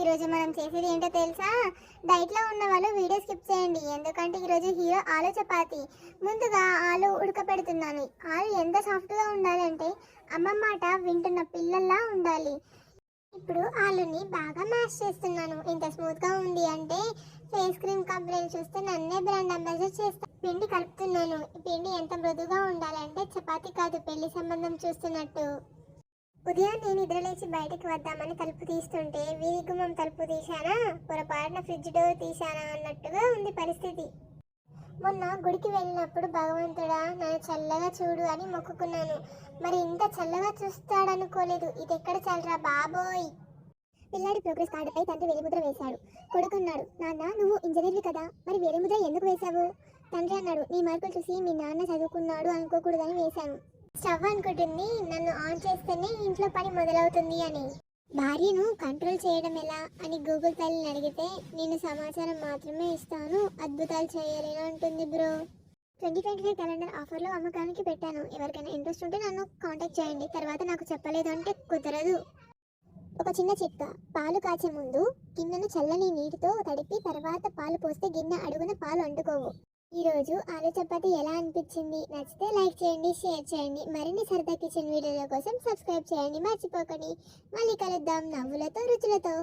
ఈరోజు మనం చేసేది ఏంటో తెలుసా? డైట్లో ఉన్న వాళ్ళు వీడియో స్కిప్ చేయండి. ఎందుకంటే ఈరోజు హీరో ఆలు చపాతి. ముందుగా ఆలు ఉడకపెడుతున్నాను. ఆలు ఎంత సాఫ్ట్గా ఉండాలంటే అమ్మ మాట వింటున్న పిల్లల్లా ఉండాలి. ఇప్పుడు ఆలుని బాగా మ్యాష్ చేస్తున్నాను. ఇంత స్మూత్గా ఉంది అంటే ఫేస్ క్రీమ్ కంపెనీలు చూస్తే నన్నే బ్రాండ్ అంబాసిడర్ చేస్తా. పిండి కలుపుతున్నాను. ఈ పిండి ఎంత మృదుగా ఉండాలంటే చపాతి కాదు పెళ్ళి సంబంధం చూస్తున్నట్టు. ఉదయాన్నే నిద్రలేచి బయటకు వద్దామని తలుపు తీస్తుంటే వీధి గుమ్మం తలుపు తీశానా? పొరపాటున ఫ్రిడ్జ్ డోర్ తీశానా అన్నట్టుగా ఉంది పరిస్థితి. మొన్న గుడికి వెళ్ళినప్పుడు భగవంతుడా నన్ను చల్లగా చూడు అని మొక్కుకున్నాను. మరి ఇంత చల్లగా చూస్తాడనుకోలేదు. ఇది ఎక్కడ చల్లరా బాబోయ్! పిల్లాడి ప్రోగ్రెస్ కార్డుపై తండ్రి వేలిముద్ర వేశాడు. కొడుకున్నాడు నాన్న నువ్వు ఇంజనీర్వి కదా? మరి వేలిముద్ర ఎందుకు వేశావు? తండ్రి అన్నాడు నీ మార్కులు చూసి మీ నాన్న చదువుకున్నాడు అనుకోకూడదని వేశాను. స్టవ్ అనుకుంటుంది నన్ను ఆన్ చేస్తేనే ఇంట్లో పని మొదలవుతుంది అని. భార్యను కంట్రోల్ చేయడం ఎలా అని గూగుల్ తల్లిని అడిగితే నేను సమాచారం మాత్రమే ఇస్తాను అద్భుతాలు చేయలేను అంటుంది bro. Twenty twenty five calendar ఆఫర్లో అమ్మకానికి పెట్టాను. ఎవరికైనా ఇంట్రెస్ట్ ఉంటే నన్ను కాంటాక్ట్ చేయండి. తర్వాత నాకు చెప్పలేదు అంటే కుదరదు. ఒక చిన్న చిట్కా. పాలు కాచే ముందు గిన్నెను చల్లని నీటితో తడిపి తర్వాత పాలు పోస్తే గిన్నె అడుగున పాలు అంటుకోవు. ఈరోజు ఆలు చపాతి ఎలా అనిపించింది? నచ్చితే లైక్ చేయండి షేర్ చేయండి. మరిన్ని సరదా కిచెన్ వీడియోల కోసం సబ్స్క్రైబ్ చేయండి మర్చిపోకండి. మళ్ళీ కలుద్దాం నవ్వులతో రుచులతో.